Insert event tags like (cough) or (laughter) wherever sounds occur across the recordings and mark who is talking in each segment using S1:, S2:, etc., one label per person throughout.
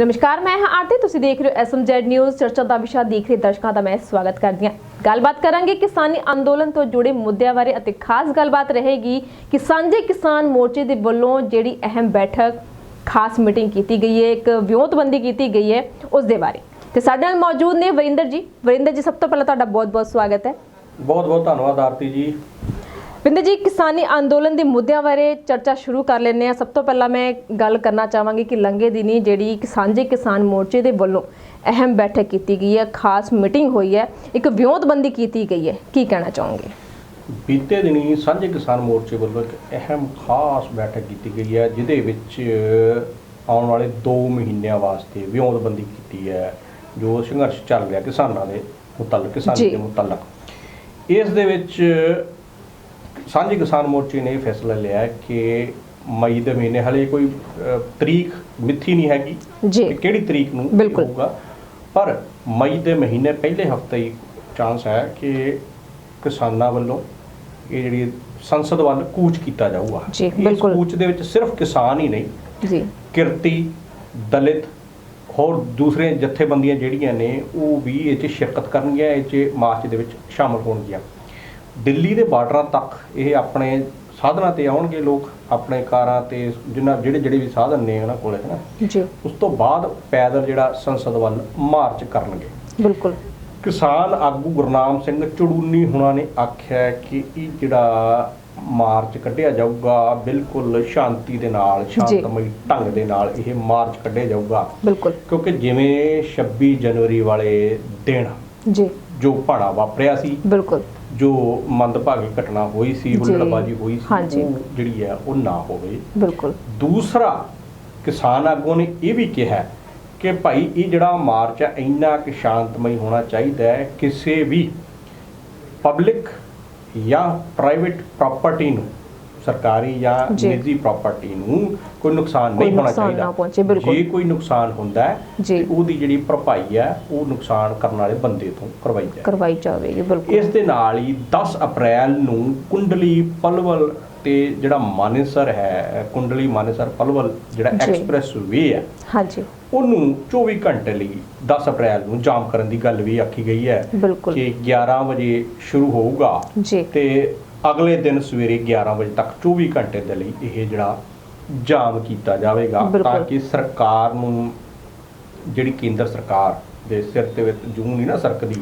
S1: ਨਮਸਕਾਰ, ਮੈਂ ਹਾਂ ਆਰਤੀ। ਤੁਸੀਂ ਦੇਖ ਰਹੇ ਹੋ ਐਸਐਮਜ਼ੈਡ ਨਿਊਜ਼। ਚਰਚਾ ਦਾ ਵਿਸ਼ਾ ਦੇਖ ਰਹੇ ਦਰਸ਼ਕਾਂ ਦਾ ਮੈਂ ਸਵਾਗਤ ਕਰਦੀ ਹਾਂ। ਗੱਲਬਾਤ ਕਰਾਂਗੇ ਕਿਸਾਨੀ ਅੰਦੋਲਨ ਤੋਂ ਜੁੜੇ ਮੁੱਦਿਆਂ ਬਾਰੇ ਅਤੇ ਖਾਸ ਗੱਲਬਾਤ ਰਹੇਗੀ ਕਿ ਸਾਂਝੇ ਕਿਸਾਨ ਮੋਰਚੇ ਦੇ ਵੱਲੋਂ ਜਿਹੜੀ ਅਹਿਮ ਬੈਠਕ, ਖਾਸ ਮੀਟਿੰਗ ਕੀਤੀ ਗਈ ਹੈ, ਇੱਕ ਵਿਉਂਤਬੰਦੀ ਕੀਤੀ ਗਈ ਹੈ ਉਸ ਦੇ ਬਾਰੇ। ਤੇ ਸਾਡੇ ਨਾਲ ਮੌਜੂਦ ਨੇ ਵਰਿੰਦਰ ਜੀ। ਵਰਿੰਦਰ ਜੀ, ਸਭ ਤੋਂ ਪਹਿਲਾਂ ਤੁਹਾਡਾ ਬਹੁਤ-ਬਹੁਤ ਸਵਾਗਤ ਹੈ।
S2: ਬਹੁਤ ਬਹੁਤ ਧੰਨਵਾਦ ਆਰਤੀ ਜੀ।
S1: ਵਿੰਦਰ ਜੀ ਕਿਸਾਨੀ ਅੰਦੋਲਨ ਦੇ ਮੁੱਦਿਆਂ ਬਾਰੇ ਚਰਚਾ ਸ਼ੁਰੂ ਕਰ ਲੈਂਦੇ ਆ ਸਭ ਤੋਂ ਪਹਿਲਾਂ ਮੈਂ ਗੱਲ ਕਰਨਾ ਚਾਹਾਂਗੀ ਕਿ ਲੰਗੇ ਦਿਨੀ ਜਿਹੜੀ ਸਾਂਝੇ ਕਿਸਾਨ ਮੋਰਚੇ ਦੇ ਵੱਲੋਂ ਅਹਿਮ ਬੈਠਕ ਕੀਤੀ ਗਈ ਹੈ ਖਾਸ ਮੀਟਿੰਗ ਹੋਈ ਹੈ ਇੱਕ ਵਿਉਂਤਬੰਦੀ ਕੀਤੀ ਗਈ ਹੈ। ਕੀ ਕਹਿਣਾ ਚਾਹੋਗੇ?
S2: ਬੀਤੇ ਦਿਨੀ ਸਾਂਝੇ ਕਿਸਾਨ ਮੋਰਚੇ ਵੱਲੋਂ ਇੱਕ ਅਹਿਮ ਖਾਸ ਬੈਠਕ ਕੀਤੀ ਗਈ ਹੈ ਜਿਹਦੇ ਵਿੱਚ ਆਉਣ ਵਾਲੇ 2 ਮਹੀਨਿਆਂ ਵਾਸਤੇ ਵਿਉਂਤਬੰਦੀ ਕੀਤੀ ਹੈ ਜੋ ਸੰਘਰਸ਼ ਚੱਲ ਰਿਹਾ ਕਿਸਾਨਾਂ ਦੇ ਮੁਤਲਕ ਕਿਸਾਨੀ। ਦੇ ਮੁਤਲਕ। ਇਸ ਦੇ ਵਿੱਚ ਸਾਂਝੇ ਕਿਸਾਨ ਮੋਰਚੇ ਨੇ ਇਹ ਫੈਸਲਾ ਲਿਆ ਕਿ ਮਈ ਦੇ ਮਹੀਨੇ ਹਲੇ ਕੋਈ ਤਰੀਕ ਮਿੱਥੀ ਨਹੀਂ ਹੈਗੀ ਕਿ ਕਿਹੜੀ ਤਰੀਕ ਨੂੰ। ਹੋਊਗਾ। ਪਰ ਮਈ ਦੇ ਮਹੀਨੇ ਪਹਿਲੇ ਹਫ਼ਤੇ ਹੀ ਚਾਂਸ ਹੈ ਕਿ ਕਿਸਾਨਾਂ ਵੱਲੋਂ ਇਹ ਜਿਹੜੀ ਸੰਸਦ ਵੱਲ ਕੂਚ ਕੀਤਾ ਜਾਊਗਾ।
S1: ਜੀ, ਬਿਲਕੁਲ।
S2: ਕੂਚ ਦੇ ਵਿੱਚ ਸਿਰਫ ਕਿਸਾਨ ਹੀ ਨਹੀਂ
S1: ਜੀ।
S2: ਕਿਰਤੀ ਦਲਿਤ ਹੋਰ ਦੂਸਰੇ ਜਥੇਬੰਦੀਆਂ ਜਿਹੜੀਆਂ ਨੇ ਉਹ ਵੀ ਇਹ 'ਚ ਸ਼ਿਰਕਤ ਕਰਨਗੀਆਂ ਇਹ 'ਚ ਮਾਰਚ ਦੇ ਵਿੱਚ ਸ਼ਾਮਲ ਹੋਣਗੀਆਂ। ਦਿੱਲੀ ਦੇ ਬਾਰਡਰਾਂ ਤੱਕ ਇਹ ਆਪਣੇ ਸਾਧਨਾਂ ਤੇ ਆਉਣਗੇ ਲੋਕ ਆਪਣੇ ਕਾਰਾਂ ਤੇ ਜਿਨ੍ਹਾਂ ਜਿਹੜੇ ਜਿਹੜੇ ਵੀ ਸਾਧਨ ਨੇ ਉਹਨਾਂ ਕੋਲ ਹੈ ਨਾ
S1: ਜੀ।
S2: ਉਸ ਤੋਂ ਬਾਅਦ ਪੈਦਲ ਜਿਹੜਾ ਸੰਸਦ ਵੱਲ ਮਾਰਚ ਕਰਨਗੇ।
S1: ਬਿਲਕੁਲ।
S2: ਕਿਸਾਨ ਆਗੂ ਗੁਰਨਾਮ ਸਿੰਘ ਚੜੂਨੀ ਹੁਣਾਂ ਨੇ ਆਖਿਆ ਕਿ ਇਹ ਜਿਹੜਾ ਮਾਰਚ ਕੱਢਿਆ ਜਾਊਗਾ ਬਿਲਕੁਲ ਸ਼ਾਂਤੀ ਦੇ ਨਾਲ। ਸ਼ਾਂਤਮਈ ਢੰਗ ਦੇ ਨਾਲ ਇਹ ਮਾਰਚ ਕੱਢਿਆ ਜਾਊਗਾ।
S1: ਬਿਲਕੁਲ।
S2: ਕਿਉਂਕਿ ਜਿਵੇਂ 26 ਜਨਵਰੀ ਵਾਲੇ ਦਿਨ
S1: ਜੀ।
S2: ਜੋ ਭਾਣਾ ਵਾਪਰਿਆ ਸੀ
S1: ਬਿਲਕੁਲ।
S2: ਜੋ ਮੰਦਭਾਗੀ ਘਟਨਾ ਹੋਈ ਸੀ। ਹੁੱਲੜਬਾਜੀ ਹੋਈ। ਸੀ ਜਿਹੜੀ ਹੈ ਉਹ ਨਾ ਹੋਵੇ
S1: ਬਿਲਕੁਲ
S2: ਦੂਸਰਾ ਕਿਸਾਨ ਆਗੂਆਂ ਨੇ ਇਹ ਵੀ ਕਿਹਾ ਕਿ ਭਾਈ ਇਹ ਜਿਹੜਾ ਮਾਰਚ ਹੈ ਇੰਨਾ ਕਿ ਸ਼ਾਂਤਮਈ ਹੋਣਾ ਚਾਹੀਦਾ ਹੈ ਕਿਸੇ ਵੀ ਪਬਲਿਕ ਜਾਂ ਪ੍ਰਾਈਵੇਟ ਪ੍ਰਾਪਰਟੀ ਨੂੰ ਸਰਕਾਰੀ ਜਾਂ
S1: ਜੀ।
S2: ਨਿੱਜੀ ਪ੍ਰਾਪਰਟੀ ਨੂੰ ਕੋਈ ਨੁਕਸਾਨ
S1: ਕੋਈ
S2: ਨਹੀਂ ਹੋਣਾ
S1: ਨੁਕਸਾਨ
S2: ਚਾਹੀਦਾ
S1: ਨਾ ਪਹੁੰਚੇ, ਬਿਲਕੁਲ।
S2: ਜੇ ਕੋਈ ਨੁਕਸਾਨ ਹੁੰਦਾ ਹੈ
S1: ਜੀ।
S2: ਤੇ ਉਹਦੀ ਜਿਹੜੀ ਭਰਪਾਈ ਹੈ ਉਹ ਨੁਕਸਾਨ ਕਰਨ ਵਾਲੇ ਬੰਦੇ ਤੋਂ ਕਰਵਾਈ ਜਾਏ
S1: ਕਰਵਾਈ ਜਾਵੇਗੀ ਬਿਲਕੁਲ
S2: ਇਸ ਦੇ ਨਾਲ ਹੀ 10 ਅਪ੍ਰੈਲ ਨੂੰ ਕੁੰਡਲੀ ਪਲਵਲ ਤੇ ਜਿਹੜਾ ਮਾਨੇਸਰ ਹੈ ਕੁੰਡਲੀ ਮਾਨੇਸਰ ਪਲਵਲ ਜਿਹੜਾ
S1: ਜੀ।
S2: ਐਕਸਪ੍ਰੈਸ ਵੇ ਹੈ
S1: ਹਾਂਜੀ
S2: ਉਹਨੂੰ 24 ਘੰਟੇ ਲਈ 10 ਅਪ੍ਰੈਲ ਨੂੰ ਜਾਮ ਕਰਨ ਦੀ ਗੱਲ ਵੀ ਆਖੀ ਗਈ ਹੈ
S1: ਬਿਲਕੁਲ
S2: ਕਿ 11 ਵਜੇ ਸ਼ੁਰੂ ਹੋਊਗਾ
S1: ਜੀ
S2: ਤੇ ਅਗਲੇ ਦਿਨ ਸਵੇਰੇ 11 ਵਜੇ ਤੱਕ 24 ਘੰਟੇ ਦੇ ਲਈ ਇਹ ਜਿਹੜਾ ਜਾਮ ਕੀਤਾ ਜਾਵੇਗਾ। ਤਾਂ ਕਿ ਸਰਕਾਰ ਨੂੰ ਜਿਹੜੀ ਕੇਂਦਰ ਸਰਕਾਰ ਦੇ ਸਿਰ ਤੇ ਵਿੱਚ ਜੂ ਨਹੀਂ ਨਾ ਸਰਕਦੀ।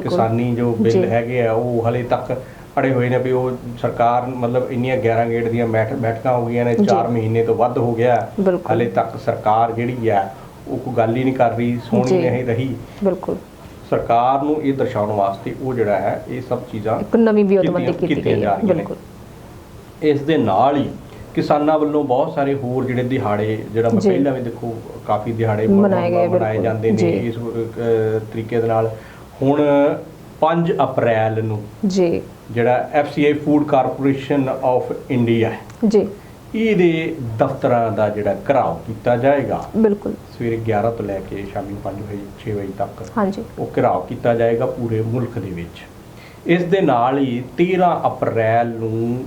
S2: ਕਿਸਾਨੀ ਜੋ ਬਿੱਲ। ਹੈਗੇ ਆ ਉਹ ਹਲੇ ਤੱਕ ਅੜੇ ਹੋਏ ਨੇ ਵੀ ਉਹ ਸਰਕਾਰ ਮਤਲਬ ਇੰਨੀਆਂ 11 ਗੇੜ ਦੀਆਂ ਬੈਠ- ਬੈਠਕਾਂ ਹੋ ਗਈਆਂ ਨੇ
S1: ਜੀ।
S2: 4 ਮਹੀਨੇ ਤੋਂ ਵੱਧ ਹੋ ਗਿਆ। ਹਲੇ ਤੱਕ ਸਰਕਾਰ ਜਿਹੜੀ ਆ ਉਹ ਕੋਈ ਗੱਲ ਹੀ ਨਹੀਂ ਕਰ ਰਹੀ ਸੋਣੀ
S1: ਜੀ।
S2: ਨਹੀਂ ਰਹੀ
S1: ਬਿਲਕੁਲ
S2: ਸਰਕਾਰ ਨੂੰ ਇਹ ਦਰਸਾਉਣ ਵਾਸਤੇ ਉਹ ਜਿਹੜਾ ਹੈ ਇਹ ਸਭ ਚੀਜ਼ਾਂ
S1: ਇੱਕ ਨਵੀਂ ਵਿਉਂਤਬੰਦੀ ਕੀਤੀ ਗਈ ਹੈ। ਬਿਲਕੁਲ
S2: ਇਸ ਦੇ ਨਾਲ ਹੀ ਕਿਸਾਨਾਂ ਵੱਲੋਂ ਬਹੁਤ ਸਾਰੇ ਹੋਰ ਜਿਹੜੇ ਦਿਹਾੜੇ ਜਿਹੜਾ ਮੈਂ। ਪਹਿਲਾਂ ਵੀ ਦੇਖੋ ਕਾਫੀ ਦਿਹਾੜੇ
S1: ਮਨਾਏ।
S2: ਜਾਂਦੇ ਨੇ। ਇਸ ਤਰੀਕੇ ਦੇ ਨਾਲ ਹੁਣ 5 ਅਪ੍ਰੈਲ ਨੂੰ
S1: ਜੀ
S2: ਜਿਹੜਾ FCI food corporation of India
S1: ji
S2: ਇਹਦੇ ਦਫ਼ਤਰਾਂ ਦਾ ਜਿਹੜਾ ਘਰਾਓ ਕੀਤਾ ਜਾਏਗਾ।
S1: ਬਿਲਕੁਲ।
S2: ਸਵੇਰੇ 11 ਤੋਂ ਲੈ ਕੇ ਸ਼ਾਮੀ 5 ਵਜੇ 6 ਵਜੇ ਤੱਕ
S1: ਹਾਂਜੀ।
S2: ਉਹ ਘਿਰਾਓ ਕੀਤਾ ਜਾਏਗਾ ਪੂਰੇ ਮੁਲਕ ਦੇ ਵਿੱਚ। ਇਸ ਦੇ ਨਾਲ ਹੀ 13 ਅਪ੍ਰੈਲ ਨੂੰ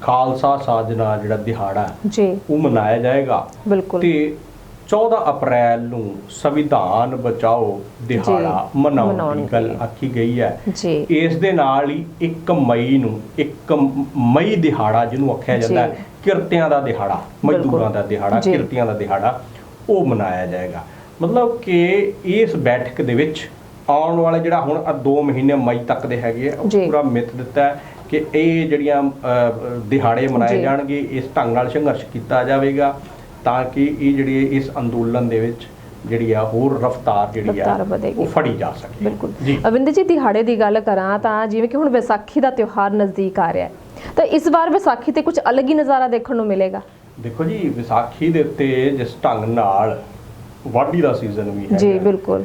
S2: ਖਾਲਸਾ ਸਾਜਨਾ ਜਿਹੜਾ ਦਿਹਾੜਾ
S1: ਜੀ।
S2: ਉਹ ਮਨਾਇਆ ਜਾਏਗਾ।
S1: ਬਿਲਕੁਲ।
S2: ਤੇ 14 ਅਪ੍ਰੈਲ ਨੂੰ ਸੰਵਿਧਾਨ ਬਚਾਓ ਦਿਹਾੜਾ ਮਨਾਉਣ ਦੀ। ਗੱਲ ਆਖੀ ਗਈ ਹੈ। ਇਸ ਦੇ ਨਾਲ ਹੀ 1 ਮਈ ਨੂੰ 1 ਮਈ ਦਿਹਾੜਾ ਜਿਹਨੂੰ ਆਖਿਆ ਜਾਂਦਾ ਹੈ। ਕਿਰਤੀਆਂ ਦਾ ਦਿਹਾੜਾ ਮਜ਼ਦੂਰਾਂ ਦਾ ਦਿਹਾੜਾ। ਕਿਰਤੀਆਂ ਦਾ ਦਿਹਾੜਾ ਉਹ ਮਨਾਇਆ ਜਾਏਗਾ ਮਤਲਬ ਕਿ ਇਸ ਬੈਠਕ ਦੇ ਵਿੱਚ ਆਉਣ ਵਾਲੇ ਜਿਹੜਾ ਹੁਣ 2 ਮਹੀਨੇ ਮਈ ਤੱਕ ਦੇ ਹੈਗੇ ਆ। ਪੂਰਾ ਮਿੱਥ ਦਿੱਤਾ ਹੈ ਕਿ ਇਹ ਜਿਹੜੀਆਂ ਦਿਹਾੜੇ ਮਨਾਏ। ਜਾਣਗੇ ਇਸ ਢੰਗ ਨਾਲ ਸੰਘਰਸ਼ ਕੀਤਾ ਜਾਵੇਗਾ ਤਾਂ ਕਿ ਇਹ ਜਿਹੜੀ ਇਸ ਅੰਦੋਲਨ ਦੇ ਵਿੱਚ ਜਿਹੜੀ ਆ ਹੋਰ ਰਫ਼ਤਾਰ ਜਿਹੜੀ ਆ। ਉਹ ਫੜੀ ਜਾ ਸਕੇ
S1: ਬਿਲਕੁਲ
S2: ਜੀ
S1: ਅਵਿੰਦਰ ਜੀ ਦਿਹਾੜੇ ਦੀ ਗੱਲ ਕਰਾਂ ਤਾਂ ਜਿਵੇਂ ਕਿ ਹੁਣ ਵਿਸਾਖੀ ਦਾ ਤਿਉਹਾਰ ਨਜ਼ਦੀਕ ਆ ਰਿਹਾ ਹੈ ਤਾਂ ਇਸ ਵਾਰ ਵਿਸਾਖੀ ਤੇ ਕੁਝ ਅਲੱਗ ਹੀ ਨਜ਼ਾਰਾ ਦੇਖਣ ਨੂੰ ਮਿਲੇਗਾ।
S2: ਦੇਖੋ ਜੀ ਵਿਸਾਖੀ ਦੇ ਉੱਤੇ ਜਿਸ ਢੰਗ ਨਾਲ ਵਾਢੀ ਦਾ ਸੀਜ਼ਨ ਵੀ ਹੈ
S1: ਜੀ ਬਿਲਕੁਲ।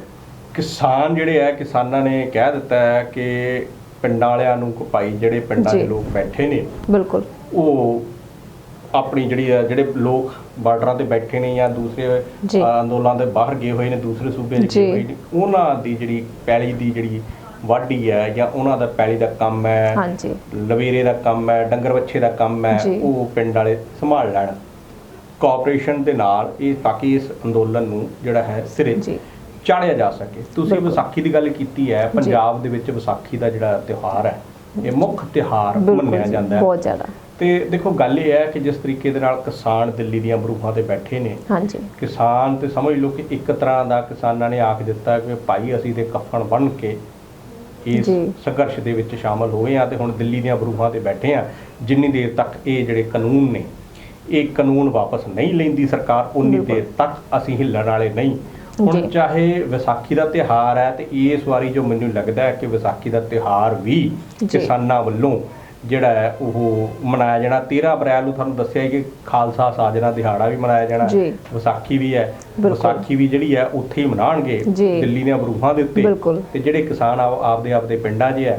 S2: ਕਿਸਾਨ ਜਿਹੜੇ ਆ ਕਿਸਾਨਾਂ ਨੇ ਕਹਿ ਦਿੱਤਾ ਹੈ ਕਿ ਪਿੰਡਾਂ ਵਾਲਿਆਂ ਨੂੰ ਕਿ ਭਾਈ ਜਿਹੜੇ ਪਿੰਡਾਂ ਦੇ। ਲੋਕ ਬੈਠੇ ਨੇ
S1: ਬਿਲਕੁਲ।
S2: ਉਹ ਆਪਣੀ ਜਿਹੜੀ ਆ ਜਿਹੜੇ ਲੋਕ ਬਾਰਡਰਾਂ ਤੇ ਬੈਠੇ ਨੇ ਜਾਂ ਦੂਸਰੇ ਅੰਦੋਲਨਾਂ ਦੇ ਬਾਹਰ ਗਏ ਹੋਏ ਨੇ ਦੂਸਰੇ ਸੂਬੇ 'ਚ। ਗਏ ਹੋਏ ਨੇ ਉਹਨਾਂ ਦੀ ਜਿਹੜੀ ਪੈਲੀ ਦੀ ਜਿਹੜੀ ਵਾਢੀ ਹੈ ਜਾਂ ਉਹਨਾਂ ਦਾ ਪੈਲੀ ਦਾ ਕੰਮ ਹੈ
S1: ਹਾਂਜੀ।
S2: ਲਵੇਰੇ ਦਾ ਕੰਮ ਹੈ ਡੰਗਰ ਵੱਛੇ ਦਾ ਕੰਮ ਹੈ
S1: ਜੀ।
S2: ਉਹ ਪਿੰਡ ਵਾਲੇ ਸੰਭਾਲ ਲੈਣ। ਕੋਆਪਰੇਸ਼ਨ ਦੇ ਨਾਲ ਇਹ ਤਾਂ ਕਿ ਇਸ ਅੰਦੋਲਨ ਨੂੰ ਜਿਹੜਾ ਹੈ ਸਿਰੇ
S1: ਜੀ।
S2: ਚਾੜਿਆ ਜਾ ਸਕੇ। ਤੁਸੀਂ
S1: ਬਿਲਕੁਲ।
S2: ਵਿਸਾਖੀ ਦੀ ਗੱਲ ਕੀਤੀ ਹੈ ਪੰਜਾਬ ਦੇ ਵਿੱਚ ਵਿਸਾਖੀ ਦਾ ਜਿਹੜਾ ਤਿਉਹਾਰ ਹੈ ਇਹ ਮੁੱਖ ਤਿਉਹਾਰ
S1: ਬਿਲਕੁਲ
S2: ਮੰਨਿਆ
S1: ਜੀ,
S2: ਜਾਂਦਾ ਹੈ।
S1: ਬਹੁਤ ਜ਼ਿਆਦਾ।
S2: ਤੇ ਦੇਖੋ ਗੱਲ ਇਹ ਹੈ ਕਿ ਜਿਸ ਤਰੀਕੇ ਦੇ ਨਾਲ ਕਿਸਾਨ ਦਿੱਲੀ ਦੀਆਂ ਬਰੂਹਾਂ ਤੇ ਬੈਠੇ ਨੇ
S1: ਹਾਂਜੀ।
S2: ਕਿਸਾਨ ਤੇ ਸਮਝ ਲਓ ਕਿ ਇੱਕ ਤਰ੍ਹਾਂ ਦਾ ਕਿਸਾਨਾਂ ਨੇ ਆਖ ਦਿੱਤਾ ਕਿ ਭਾਈ ਅਸੀਂ ਤੇ ਕਫਨ ਬਣ ਕੇ ਇਸ। ਸੰਘਰਸ਼ ਦੇ ਵਿੱਚ ਸ਼ਾਮਲ ਹੋਏ ਆ ਤੇ ਹੁਣ ਦਿੱਲੀ ਦੀਆਂ ਬਰੂਹਾਂ ਤੇ ਬੈਠੇ ਆ ਜਿੰਨੀ ਦੇਰ ਤੱਕ ਇਹ ਜਿਹੜੇ ਕਾਨੂੰਨ ਨੇ ਇਹ ਕਾਨੂੰਨ ਵਾਪਸ ਨਹੀਂ ਲੈਂਦੀ ਸਰਕਾਰ ਉਨੀ। ਦੇਰ ਤੱਕ ਅਸੀਂ ਹਿੱਲਣ ਵਾਲੇ ਨਹੀਂ ਹੁਣ। ਚਾਹੇ ਵਿਸਾਖੀ ਦਾ ਤਿਹਾਰ ਹੈ ਤੇ ਇਸ ਵਾਰੀ ਜੋ ਮੈਨੂੰ ਲੱਗਦਾ ਹੈ ਕਿ ਵਿਸਾਖੀ ਦਾ ਤਿਹਾਰ ਵੀ। ਕਿਸਾਨਾਂ ਵੱਲੋਂ ਜਿਹੜਾ ਹੈ ਉਹ ਮਨਾਇਆ ਜਾਣਾ 13 ਅਪ੍ਰੈਲ ਨੂੰ ਤੁਹਾਨੂੰ ਦੱਸਿਆ ਹੈ ਕਿ ਖਾਲਸਾ ਸਾਜਨਾ ਦਿਹਾੜਾ ਵੀ ਮਨਾਇਆ ਜਾਣਾ
S1: ਜੀ।
S2: ਵਿਸਾਖੀ ਵੀ ਹੈ। ਵਿਸਾਖੀ ਵੀ ਜਿਹੜੀ ਹੈ ਉੱਥੇ ਹੀ ਮਨਾਣਗੇ। ਦਿੱਲੀ ਦੀਆਂ ਬਰੂਹਾਂ ਦੇ ਉੱਤੇ। ਤੇ ਜਿਹੜੇ ਕਿਸਾਨ ਆਪ- ਆਪਦੇ ਆਪਦੇ ਪਿੰਡਾਂ 'ਚ ਹੈ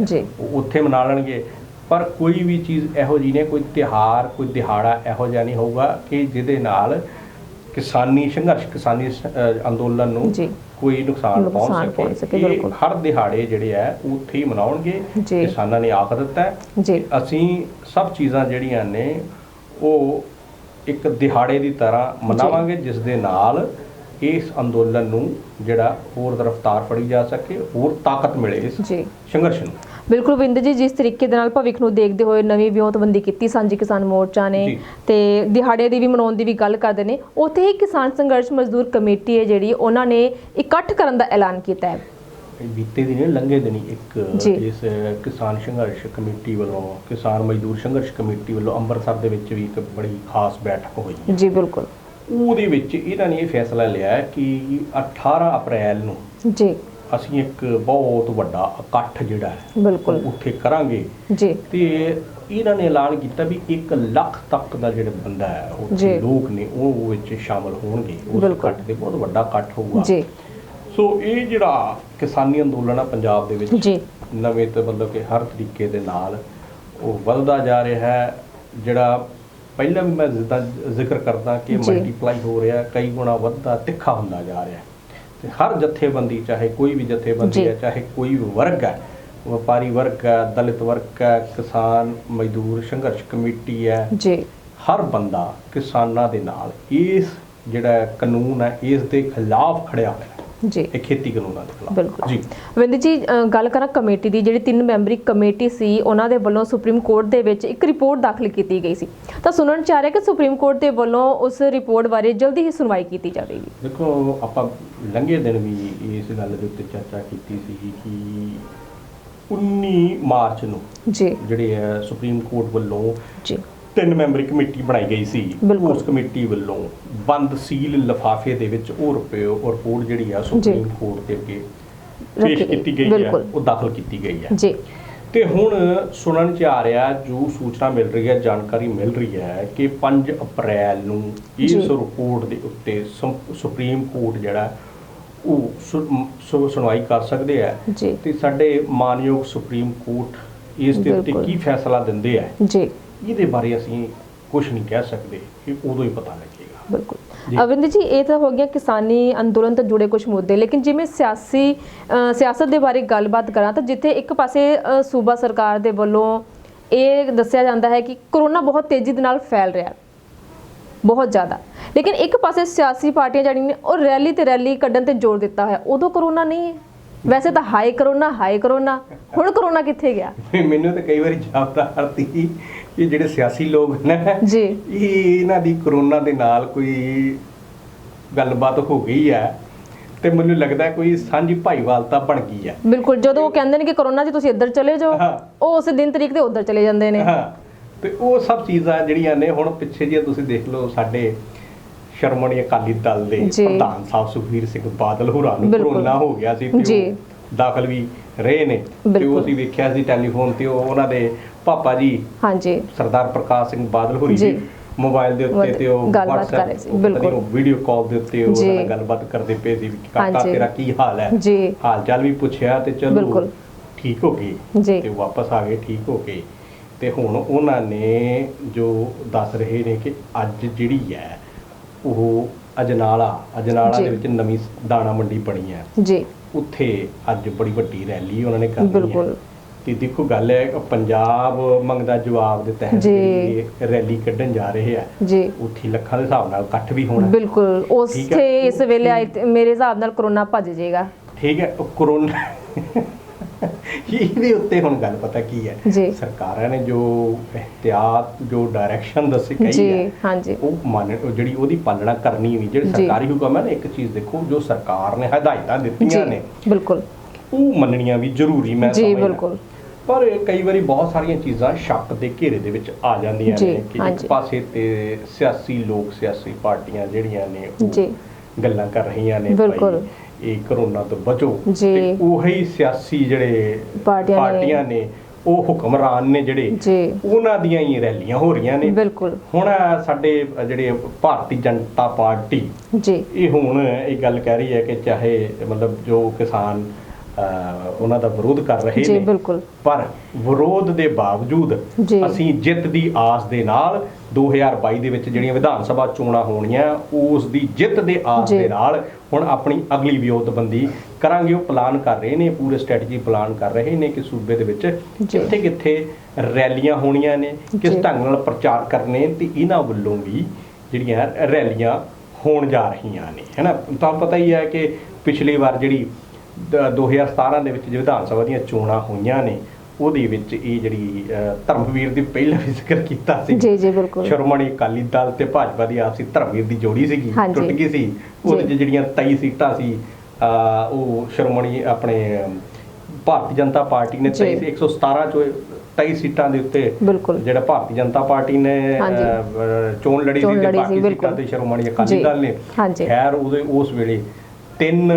S2: ਉੱਥੇ ਮਨਾ ਲੈਣਗੇ ਪਰ ਕੋਈ ਵੀ ਚੀਜ਼ ਇਹੋ ਜੀ ਨੇ ਕੋਈ ਤਿਹਾਰ ਕੋਈ ਦਿਹਾੜਾ ਇਹੋ ਜਿਹਾ ਨਹੀਂ ਹੋਊਗਾ ਕਿ ਜਿਹਦੇ ਨਾਲ ਕਿਸਾਨੀ ਸੰਘਰਸ਼ ਕਿਸਾਨੀ ਅੰਦੋਲਨ ਨੂੰ। ਕੋਈ ਨੁਕਸਾਨ
S1: ਨੁਕਸਾਨ
S2: ਪਹੁੰਚ
S1: ਸਕੇ,
S2: ਇਹ
S1: ਬਿਲਕੁਲ।
S2: ਹਰ ਦਿਹਾੜੇ ਜਿਹੜੇ ਆ ਉੱਥੇ ਹੀ ਮਨਾਉਣਗੇ। ਕਿਸਾਨਾਂ ਨੇ ਆਖ ਦਿੱਤਾ
S1: ਜੀ।
S2: ਅਸੀਂ ਸਭ ਚੀਜ਼ਾਂ ਜਿਹੜੀਆਂ ਨੇ ਉਹ ਇੱਕ ਦਿਹਾੜੇ ਦੀ ਤਰ੍ਹਾਂ ਮਨਾਵਾਂਗੇ ਜਿਸ ਦੇ ਨਾਲ ਇਸ ਅੰਦੋਲਨ ਨੂੰ ਜਿਹੜਾ ਹੋਰ ਰਫ਼ਤਾਰ ਫੜੀ ਜਾ ਸਕੇ ਹੋਰ ਤਾਕਤ ਮਿਲੇ ਇਸ ਸੰਘਰਸ਼ ਨੂੰ।
S1: ਬਿਲਕੁਲ ਵਿੰਦਰ ਜੀ ਜਿਸ ਤਰੀਕੇ ਦੇ ਨਾਲ ਭਵਿੱਖ ਨੂੰ ਦੇਖਦੇ ਹੋਏ ਨਵੀਂ ਵਿਉਂਤਬੰਦੀ ਕੀਤੀ ਸਾਂਝੀ ਕਿਸਾਨ ਮੋਰਚਾ ਨੇ। ਤੇ ਦਿਹਾੜੇ ਦੀ ਵੀ ਮਨਾਉਣ ਦੀ ਵੀ ਗੱਲ ਕਰਦੇ ਨੇ ਉੱਥੇ ਹੀ ਕਿਸਾਨ ਸੰਘਰਸ਼ ਮਜ਼ਦੂਰ ਕਮੇਟੀ ਹੈ ਜਿਹੜੀ ਉਹਨਾਂ ਨੇ ਇਕੱਠ ਕਰਨ ਦਾ ਐਲਾਨ ਕੀਤਾ ਹੈ
S2: ਬੀਤੇ ਦਿਨ ਲੰਘੇ ਦਿਨੀ ਇੱਕ। ਇਸ ਕਿਸਾਨ ਸੰਘਰਸ਼ ਕਮੇਟੀ ਵੱਲੋਂ ਕਿਸਾਨ ਮਜ਼ਦੂਰ ਸੰਘਰਸ਼ ਕਮੇਟੀ ਵੱਲੋਂ ਅੰਮ੍ਰਿਤਸਰ ਦੇ ਵਿੱਚ ਵੀ ਇੱਕ ਬੜੀ ਖਾਸ ਬੈਠਕ ਹੋਈ
S1: ਜੀ ਬਿਲਕੁਲ
S2: ਉਹਦੇ ਵਿੱਚ ਇਹਨਾਂ ਨੇ ਇਹ ਫੈਸਲਾ ਲਿਆ ਕਿ 18 ਅਪ੍ਰੈਲ ਨੂੰ
S1: ਜੀ
S2: ਅਸੀਂ ਇੱਕ ਬਹੁਤ ਵੱਡਾ ਇਕੱਠ ਜਿਹੜਾ ਹੈ
S1: ਬਿਲਕੁਲ।
S2: ਉੱਥੇ ਕਰਾਂਗੇ।
S1: ਜੀ।
S2: ਤੇ ਇਹਨਾਂ ਨੇ ਐਲਾਨ ਕੀਤਾ ਵੀ 1 ਲੱਖ ਤੱਕ ਦਾ ਜਿਹੜਾ ਬੰਦਾ ਹੈ ਉਹ। ਲੋਕ ਨੇ ਉਹ ਵਿੱਚ ਸ਼ਾਮਲ ਹੋਣਗੇ। ਉਸ। ਇਕੱਠ ਦੇ ਬਹੁਤ ਵੱਡਾ ਇਕੱਠ ਹੋਊਗਾ।
S1: ਜੀ।
S2: ਸੋ ਇਹ ਜਿਹੜਾ ਕਿਸਾਨੀ ਅੰਦੋਲਨ ਆ ਪੰਜਾਬ ਦੇ ਵਿੱਚ
S1: ਜੀ।
S2: ਨਵੇਂ ਤੇ ਮਤਲਬ ਕਿ ਹਰ ਤਰੀਕੇ ਦੇ ਨਾਲ ਉਹ ਵੱਧਦਾ ਜਾ ਰਿਹਾ ਹੈ। ਜਿਹੜਾ ਪਹਿਲਾਂ ਵੀ ਮੈਂ ਜ਼ਿਕਰ ਕਰਦਾ ਕਿ। ਮਲਟੀਪਲਾਈ ਹੋ ਰਿਹਾ ਕਈ ਗੁਣਾ ਵੱਧਦਾ ਤਿੱਖਾ ਹੁੰਦਾ ਜਾ ਰਿਹਾ ਤੇ ਹਰ ਜਥੇਬੰਦੀ ਚਾਹੇ ਕੋਈ ਵੀ ਜਥੇਬੰਦੀ। ਹੈ ਚਾਹੇ ਕੋਈ ਵੀ ਵਰਗ ਹੈ ਵਪਾਰੀ ਵਰਗ ਹੈ ਦਲਿਤ ਵਰਗ ਹੈ ਕਿਸਾਨ ਮਜ਼ਦੂਰ ਸੰਘਰਸ਼ ਕਮੇਟੀ ਹੈ
S1: ਜੀ
S2: ਹਰ ਬੰਦਾ ਕਿਸਾਨਾਂ ਦੇ ਨਾਲ ਇਸ ਜਿਹੜਾ ਕਾਨੂੰਨ ਹੈ ਇਸ ਦੇ ਖਿਲਾਫ ਖੜਿਆ ਹੋਇਆ ਹੈ
S1: ਜੀ।
S2: ਇਹ ਖੇਤੀ ਕਾਨੂੰਨਾਂ ਦੇ ਖਿਲਾਫ।
S1: ਬਿਲਕੁਲ।
S2: ਜੀ।
S1: ਵਿੰਦਰ ਜੀ ਗੱਲ ਕਰਾਂ ਕਮੇਟੀ ਦੀ ਜਿਹੜੀ ਤਿੰਨ ਮੈਂਬਰੀ ਕਮੇਟੀ ਸੀ ਉਹਨਾਂ ਦੇ ਵੱਲੋਂ ਸੁਪਰੀਮ ਕੋਰਟ ਦੇ ਵਿੱਚ ਇੱਕ ਰਿਪੋਰਟ ਦਾਖਲ ਕੀਤੀ ਗਈ ਸੀ। ਤਾਂ ਸੁਣਨ ਚ ਆ ਰਿਹਾ ਕਿ ਸੁਪਰੀਮ ਕੋਰਟ ਦੇ ਵੱਲੋਂ ਉਸ ਰਿਪੋਰਟ ਬਾਰੇ ਜਲਦੀ ਹੀ ਸੁਣਵਾਈ ਕੀਤੀ ਜਾਵੇਗੀ।
S2: ਦੇਖੋ ਆਪਾਂ ਲੰਘੇ ਦਿਨ ਵੀ ਇਸ ਗੱਲ ਦੇ ਉੱਤੇ ਚਰਚਾ ਕੀਤੀ ਸੀ ਕਿ 19 ਮਾਰਚ ਨੂੰ
S1: ਜੀ।
S2: ਜਿਹੜੇ ਸੁਪਰੀਮ ਕੋਰਟ ਵੱਲੋਂ
S1: ਜੀ।
S2: ਤਿੰਨ ਮੈਂਬਰੀ ਕਮੇਟੀ ਬਣਾਈ ਗਈ ਸੀ।
S1: ਬਿਲਕੁਲ।
S2: ਉਸ ਕਮੇਟੀ ਵੱਲੋਂ ਬੰਦ ਸੀਲ ਲਿਫਾਫੇ ਦੇ ਵਿੱਚ ਉਹ ਰੁਪਏ ਉਹ ਰਿਪੋਰਟ ਜਿਹੜੀ ਆ ਸੁਪਰੀਮ ਕੋਰਟ ਦੇ ਅੱਗੇ
S1: ਰੱਖੀ
S2: ਪੇਸ਼
S1: ਗਈ,
S2: ਕੀਤੀ ਗਈ ਹੈ
S1: ਬਿਲਕੁਲ।
S2: ਉਹ ਦਾਖਲ ਕੀਤੀ ਗਈ ਹੈ
S1: ਜੀ।
S2: ਤੇ ਹੁਣ ਸੁਣਨ ਚ ਆ ਰਿਹਾ ਜੋ ਸੂਚਨਾ ਮਿਲ ਰਹੀ ਹੈ ਜਾਣਕਾਰੀ ਮਿਲ ਰਹੀ ਹੈ ਕਿ 5 ਅਪ੍ਰੈਲ ਨੂੰ ਇਸ
S1: ਜੀ।
S2: ਰਿਪੋਰਟ ਦੇ ਉੱਤੇ ਸੁਪਰੀਮ ਕੋਰਟ ਜਿਹੜਾ ਉਹ ਸੁ- ਮ- ਸੁ- ਸੁਣਵਾਈ ਕਰ ਸਕਦੇ ਆ।
S1: ਜੀ।
S2: ਤੇ ਸਾਡੇ ਮਾਨਯੋਗ ਸੁਪਰੀਮ ਕੋਰਟ ਇਸ ਦੇ ਉੱਤੇ
S1: ਬਿਲਕੁਲ।
S2: ਕੀ ਫੈਸਲਾ ਦਿੰਦੇ ਆ?
S1: ਜੀ।
S2: ਇਹਦੇ ਬਾਰੇ ਅਸੀਂ ਕੁਝ ਨਹੀਂ ਕਹਿ ਸਕਦੇ ਕਿ ਉਦੋਂ ਹੀ ਪਤਾ ਲੱਗੇਗਾ।
S1: ਬਿਲਕੁਲ। ਅਵਿੰਦਰ ਜੀ ਇਹ ਤਾਂ ਹੋ ਗਿਆ ਕਿਸਾਨੀ ਅੰਦੋਲਨ ਤੋਂ ਜੁੜੇ ਕੁਝ ਮੁੱਦੇ ਲੇਕਿਨ ਜਿਵੇਂ ਸਿਆਸੀ ਸਿਆਸਤ ਦੇ ਬਾਰੇ ਗੱਲਬਾਤ ਕਰਾਂ ਤਾਂ ਜਿੱਥੇ ਇੱਕ ਪਾਸੇ ਸੂਬਾ ਸਰਕਾਰ ਦੇ ਵੱਲੋਂ ਇਹ ਦੱਸਿਆ ਜਾਂਦਾ ਹੈ ਕਿ ਕਰੋਨਾ ਬਹੁਤ ਤੇਜ਼ੀ ਦੇ ਨਾਲ ਫੈਲ ਰਿਹਾ ਹੈ। ਬਹੁਤ ਜ਼ਿਆਦਾ। ਲੇਕਿਨ ਇੱਕ ਪਾਸੇ ਸਿਆਸੀ ਪਾਰਟੀਆਂ ਜਿਹੜੀਆਂ ਨੇ ਉਹ ਰੈਲੀ ਤੇ ਰੈਲੀ ਕੱਢਣ ਤੇ ਜ਼ੋਰ ਦਿੱਤਾ ਹੋਇਆ। ਉਦੋਂ ਕਰੋਨਾ ਨਹੀਂ ਹੈ। ਵੈਸੇ ਤਾਂ ਹਾਈ ਕਰੋਨਾ ਹਾਈ ਕਰੋਨਾ। ਹੁਣ ਕਰੋਨਾ ਕਿੱਥੇ ਗਿਆ? (laughs)
S2: ਮੈਨੂੰ ਤਾਂ ਕਈ ਵਾਰੀ ਜਾਪਦਾ ਹਰਤੀ ਕਿ ਜਿਹੜੇ ਸਿਆਸੀ ਲੋਕ ਨੇ
S1: ਜੀ
S2: ਇਹ ਇਹਨਾਂ ਦੀ ਕਰੋਨਾ ਦੇ ਨਾਲ ਕੋਈ ਗੱਲਬਾਤ ਹੋ ਗਈ ਹੈ ਤੇ ਮੈਨੂੰ ਲੱਗਦਾ ਕੋਈ ਸਾਂਝੀ ਭਾਈਵਾਲਤਾ ਬਣ ਗਈ ਹੈ
S1: ਬਿਲਕੁਲ ਜਦੋਂ ਉਹ ਕਹਿੰਦੇ ਨੇ ਕਿ ਕਰੋਨਾ 'ਚ ਤੁਸੀਂ ਇੱਧਰ ਚਲੇ ਜਾਓ। ਉਹ ਉਸ ਦਿਨ ਤਰੀਕ ਤੇ ਉੱਧਰ ਚਲੇ ਜਾਂਦੇ ਨੇ
S2: ਹਾਂ ਤੇ ਉਹ ਸਭ ਚੀਜ਼ਾਂ ਜਿਹੜੀਆਂ ਨੇ ਹੁਣ ਪਿੱਛੇ ਜੇ ਤੁਸੀਂ ਦੇਖ ਲਓ ਸਾਡੇ ਸ਼ਰਮਣੀ ਅਕਾਲੀ ਦਲ ਦੇ। ਪ੍ਰਧਾਨ ਸਾਹਿਬ ਸੁਖਬੀਰ ਸਿੰਘ ਬਾਦਲ ਹੋਰਾਂ ਨੂੰ। ਕਰੋਨਾ ਹੋ ਗਿਆ ਸੀ ਤੇ ਦਾਖਲ ਵੀ ਰਹੇ ਨੇ ਤੇ। ਉਹ ਅਸੀਂ ਵੇਖਿਆ ਸੀ ਟੈਲੀਫੋਨ ਤੇ ਉਹ ਉਹਨਾਂ ਦੇ ਪਾਪਾ ਜੀ
S1: ਹਾਂਜੀ
S2: ਸਰਦਾਰ ਪ੍ਰਕਾਸ਼ ਸਿੰਘ ਬਾਦਲ ਹੋਰੀ
S1: ਜੀ।
S2: ਮੋਬਾਈਲ ਦੇ ਉੱਤੇ ਤੇ ਉਹ
S1: ਗੱਲਬਾਤ ਕਰ ਰਹੇ ਸੀ, ਬਿਲਕੁਲ।
S2: ਵੀਡੀਓ ਕਾਲ ਦੇ ਉੱਤੇ ਉਹ ਨਾਲ ਗੱਲਬਾਤ ਕਰਦੇ ਪਏ ਸੀ ਵੀ ਕਾਕਾ। ਤੇਰਾ ਕੀ ਹਾਲ ਹੈ
S1: ਜੀ
S2: ਹਾਲ ਚਾਲ ਵੀ ਪੁੱਛਿਆ ਤੇ ਚਲੋ
S1: ਬਿਲਕੁਲ।
S2: ਠੀਕ ਹੋ ਗਏ। ਤੇ ਵਾਪਸ ਆ ਗਏ ਠੀਕ ਹੋ ਗਏ ਤੇ ਹੁਣ ਉਹਨਾਂ ਨੇ ਜੋ ਦੱਸ ਰਹੇ ਨੇ ਕਿ ਅੱਜ ਜਿਹੜੀ ਹੈ ਉਹ ਅਜਨਾਲਾ ਅਜਨਾਲਾ। ਦੇ ਵਿੱਚ ਨਵੀਂ ਦਾਣਾ ਮੰਡੀ ਬਣੀ ਹੈ
S1: ਜੀ
S2: ਉੱਥੇ ਅੱਜ ਬੜੀ ਵੱਡੀ ਰੈਲੀ ਉਹਨਾਂ ਨੇ ਕਰਨੀ
S1: ਬਿਲਕੁਲ।
S2: ਤੇ ਦੇਖੋ ਗੱਲ ਹੈ ਪੰਜਾਬ ਮੰਗਦਾ ਜਵਾਬ ਦੇ ਤਹਿਤ
S1: ਜੀ।
S2: ਜਿਹੜੀ ਰੈਲੀ ਕੱਢਣ ਜਾ ਰਹੇ ਆ
S1: ਜੀ
S2: ਉੱਥੇ ਲੱਖਾਂ ਦੇ ਹਿਸਾਬ ਨਾਲ ਇਕੱਠ ਵੀ ਹੋਣਾ
S1: ਬਿਲਕੁਲ। ਉਸੇ ਇਸ ਵੇਲੇ ਮੇਰੇ ਹਿਸਾਬ ਨਾਲ ਕਰੋਨਾ ਭੱਜ ਜਾਏਗਾ
S2: ਠੀਕ ਹੈ ਉਹ ਕਰੋਨਾ ਇਹਦੇ ਉੱਤੇ ਹੁਣ ਗੱਲ ਪਤਾ ਕੀ ਹੈ
S1: ਜੀ
S2: ਸਰਕਾਰਾਂ ਨੇ ਜੋ ਇhtiyat ਜੋ ਡਾਇਰੈਕਸ਼ਨ ਦੱਸੀ ਕਹੀ
S1: ਜੀ
S2: ਹੈ
S1: ਹਾਂਜੀ
S2: ਉਹ ਮੰਨ ਜਿਹੜੀ ਉਹਦੀ ਪਾਲਣਾ ਕਰਨੀ ਵੀ ਜਿਹੜੀ
S1: ਜੀ।
S2: ਸਰਕਾਰੀ ਹੁਕਮ ਹੈ ਨਾ ਇੱਕ ਚੀਜ਼ ਦੇਖੋ ਜੋ ਸਰਕਾਰ ਨੇ ਹਦਾਇਤਾਂ
S1: ਜੀ
S2: ਦਿੱਤੀਆਂ ਨੇ
S1: ਬਿਲਕੁਲ
S2: ਉਹ ਮੰਨਣੀਆਂ ਵੀ ਜ਼ਰੂਰੀ ਮੈਂ
S1: ਜੀ
S2: ਸਮਝਦਾ।
S1: ਬਿਲਕੁਲ
S2: ਪਰ ਕਈ ਵਾਰੀ ਬਹੁਤ ਸਾਰੀਆਂ ਚੀਜ਼ਾਂ ਸ਼ੱਕ ਦੇ ਘੇਰੇ ਦੇ ਵਿੱਚ ਆ ਜਾਂਦੀਆਂ
S1: ਜੀ,
S2: ਨੇ ਕਿ ਇੱਕ
S1: ਹਾਂਜੀ।
S2: ਪਾਸੇ ਤੇ ਸਿਆਸੀ ਲੋਕ ਸਿਆਸੀ ਪਾਰਟੀਆਂ ਜਿਹੜੀਆਂ ਨੇ ਉਹ
S1: ਜੀ
S2: ਗੱਲਾਂ ਕਰ ਰਹੀਆਂ ਨੇ
S1: ਬਿਲਕੁਲ।
S2: ਭਾਈ ਇਹ ਕਰੋਨਾ ਤੋਂ ਬਚੋ
S1: ਜੀ।
S2: ਤੇ ਉਹੀ ਸਿਆਸੀ ਜਿਹੜੇ
S1: ਪਾਰਟੀਆਂ ਨੇ-
S2: ਪਾਰਟੀਆਂ ਨੇ ਉਹ ਹੁਕਮਰਾਨ ਨੇ ਜਿਹੜੇ
S1: ਜੀ
S2: ਉਹਨਾਂ ਦੀਆਂ ਹੀ ਰੈਲੀਆਂ ਹੋ ਰਹੀਆਂ ਨੇ
S1: ਬਿਲਕੁਲ
S2: ਹੁਣ ਸਾਡੇ ਜਿਹੜੇ ਭਾਰਤੀ ਜਨਤਾ ਪਾਰਟੀ
S1: ਜੀ
S2: ਇਹ ਹੁਣ ਇਹ ਗੱਲ ਕਹਿ ਰਹੀ ਹੈ ਕਿ ਚਾਹੇ ਮਤਲਬ ਜੋ ਕਿਸਾਨ ਉਹਨਾਂ ਦਾ ਵਿਰੋਧ ਕਰ ਰਹੇ
S1: ਜੀ
S2: ਨੇ
S1: ਬਿਲਕੁਲ
S2: ਪਰ ਵਿਰੋਧ ਦੇ ਬਾਵਜੂਦ। ਅਸੀਂ ਜਿੱਤ ਦੀ ਆਸ ਦੇ ਨਾਲ 2022 ਦੇ ਵਿੱਚ ਜਿਹੜੀਆਂ ਵਿਧਾਨ ਸਭਾ ਚੋਣਾਂ ਹੋਣੀਆਂ ਉਸ ਦੀ ਜਿੱਤ ਦੇ ਆਸ। ਦੇ ਨਾਲ ਹੁਣ ਆਪਣੀ ਅਗਲੀ ਵਿਉਂਤਬੰਦੀ ਕਰਾਂਗੇ ਉਹ ਪਲਾਨ ਕਰ ਰਹੇ ਨੇ ਪੂਰੇ ਸਟ੍ਰੈਟਜੀ ਪਲਾਨ ਕਰ ਰਹੇ ਨੇ ਕਿ ਸੂਬੇ ਦੇ ਵਿੱਚ। ਕਿੱਥੇ ਕਿੱਥੇ ਰੈਲੀਆਂ ਹੋਣੀਆਂ ਨੇ ਕਿਸ। ਢੰਗ ਨਾਲ ਪ੍ਰਚਾਰ ਕਰਨੇ ਤੇ ਇਹਨਾਂ ਵੱਲੋਂ ਵੀ ਜਿਹੜੀਆਂ ਰੈਲੀਆਂ ਹੋਣ ਜਾ ਰਹੀਆਂ ਨੇ ਹੈਨਾ ਤੁਹਾਨੂੰ ਪਤਾ ਹੀ ਹੈ ਕਿ ਪਿਛਲੀ ਵਾਰ ਜਿਹੜੀ 2017 ਦੇ ਵਿੱਚ ਜੋ ਵਿਧਾਨ ਸਭਾ ਦੀਆਂ ਚੋਣਾਂ ਹੋਈਆਂ ਨੇ ਉਹਦੇ ਵਿੱਚ ਇਹ ਜਿਹੜੀ ਧਰਮਵੀਰ ਦੀ ਪਹਿਲਾਂ ਵੀ ਜ਼ਿਕਰ ਕੀਤਾ ਸੀ
S1: ਜੀ ਜੀ ਬਿਲਕੁਲ
S2: ਸ਼੍ਰੋਮਣੀ ਅਕਾਲੀ ਦਲ ਤੇ ਭਾਜਪਾ ਦੀ ਆਪਸੀ ਧਰਮਵੀਰ ਦੀ ਜੋੜੀ ਸੀਗੀ। ਟੁੱਟ ਗਈ ਸੀ ਉਹਦੇ 'ਚ। ਜਿਹੜੀਆਂ 23 ਸੀਟਾਂ ਸੀ ਉਹ ਸ਼੍ਰੋਮਣੀ ਆਪਣੇ ਭਾਰਤੀ ਜਨਤਾ ਪਾਰਟੀ ਨੇ
S1: ਜੀ।
S2: 23 ਸੀ, 117 ਚੋਂ 23 ਸੀਟਾਂ ਦੇ ਉੱਤੇ ਜਿਹੜਾ ਭਾਰਤੀ ਜਨਤਾ ਪਾਰਟੀ ਨੇ ਚੋਣ ਲੜੀ ਸੀ ਤੇ ਬਾਕੀ ਸੀਟਾਂ। ਤੇ ਸ਼੍ਰੋਮਣੀ ਅਕਾਲੀ। ਦਲ ਨੇ। ਖੈਰ ਉਹਦੇ ਉਸ ਵੇਲੇ ਤਿੰਨ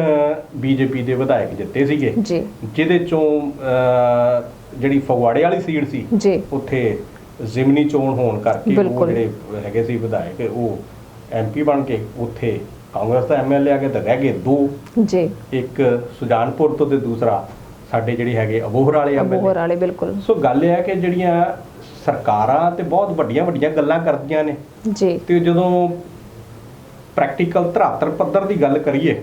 S2: ਬੀਜੇਪੀ ਦੇ ਵਿਧਾਇਕ ਜਿੱਤੇ ਸੀਗੇ।
S1: ਜੀ।
S2: ਜਿਹਦੇ ਚੋਂ ਜਿਹੜੀ ਫਗਵਾੜੇ ਵਾਲੀ ਸੀਟ ਸੀ ਉੱਥੇ ਜ਼ਿਮਨੀ ਚੋਣ ਹੋਣ ਕਰਕੇ ਉਹ। ਜਿਹੜੇ ਹੈਗੇ ਸੀ ਵਿਧਾਇਕ ਉਹ ਐਮਪੀ ਬਣ ਕੇ ਉੱਥੇ ਕਾਂਗਰਸ ਦਾ ਐਮਐਲਏ ਆ ਕੇ ਤਾਂ ਰਹਿ ਗਏ ਦੋ।
S1: ਜੀ।
S2: ਇੱਕ ਸੁਜਾਨਪੁਰ ਤੋਂ ਤੇ ਦੂਸਰਾ ਸਾਡੇ ਜਿਹੜੇ ਹੈਗੇ ਅਬੋਹਰ ਵਾਲੇ
S1: ਅਬੋਹਰ
S2: ਐਮਐਲਏ
S1: ਵਾਲੇ ਬਿਲਕੁਲ।
S2: ਸੋ ਗੱਲ ਇਹ ਹੈ ਕਿ ਜਿਹੜੀਆਂ ਸਰਕਾਰਾਂ ਤੇ ਬਹੁਤ ਵੱਡੀਆਂ ਵੱਡੀਆਂ ਗੱਲਾਂ ਕਰਦੀਆਂ ਨੇ
S1: ਜੀ।
S2: ਤੇ ਜਦੋਂ ਪ੍ਰੈਕਟੀਕਲ ਧਰਾਤਲ ਪੱਧਰ ਦੀ ਗੱਲ ਕਰੀਏ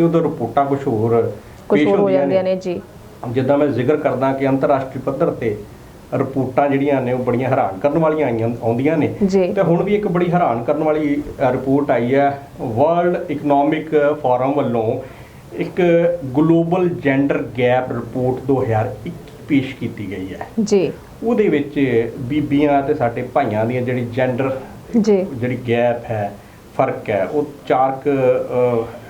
S2: ਤੇ ਉਦੋਂ ਰਿਪੋਰਟਾਂ ਕੁਝ ਹੋਰ
S1: ਕੁਝ
S2: ਪੇਸ਼
S1: ਹੋਰ ਹੋ
S2: ਹੁੰਦੀਆਂ
S1: ਜਾਂਦੀਆਂ ਨੇ ਜੀ।
S2: ਜਿੱਦਾਂ ਮੈਂ ਜ਼ਿਕਰ ਕਰਦਾ ਕਿ ਅੰਤਰਰਾਸ਼ਟਰੀ ਪੱਧਰ ਤੇ ਰਿਪੋਰਟਾਂ ਜਿਹੜੀਆਂ ਨੇ ਉਹ ਬੜੀਆਂ ਹੈਰਾਨ ਕਰਨ ਵਾਲੀਆਂ ਆਈਆਂ ਆਉਂਦੀਆਂ ਨੇ।
S1: ਜੀ।
S2: ਤੇ ਹੁਣ ਵੀ ਇੱਕ ਬੜੀ ਹੈਰਾਨ ਕਰਨ ਵਾਲੀ ਅ, ਰਿਪੋਰਟ ਆਈ ਹੈ ਵਰਲਡ ਇਕਨੋਮਿਕ ਫੋਰਮ ਵੱਲੋਂ ਇੱਕ ਗਲੋਬਲ ਜੈਂਡਰ ਗੈਪ ਰਿਪੋਰਟ 2021 ਪੇਸ਼ ਕੀਤੀ ਗਈ ਹੈ।
S1: ਜੀ।
S2: ਉਹਦੇ ਵਿੱਚ ਬੀਬੀਆਂ ਤੇ ਸਾਡੇ ਭਾਈਆਂ ਦੀਆਂ ਜਿਹੜੀ ਜੈਂਡਰ
S1: ਜੀ।
S2: ਜਿਹੜੀ ਗੈਪ ਹੈ ਫ਼ਰਕ ਹੈ ਉਹ ਚਾਰ ਕ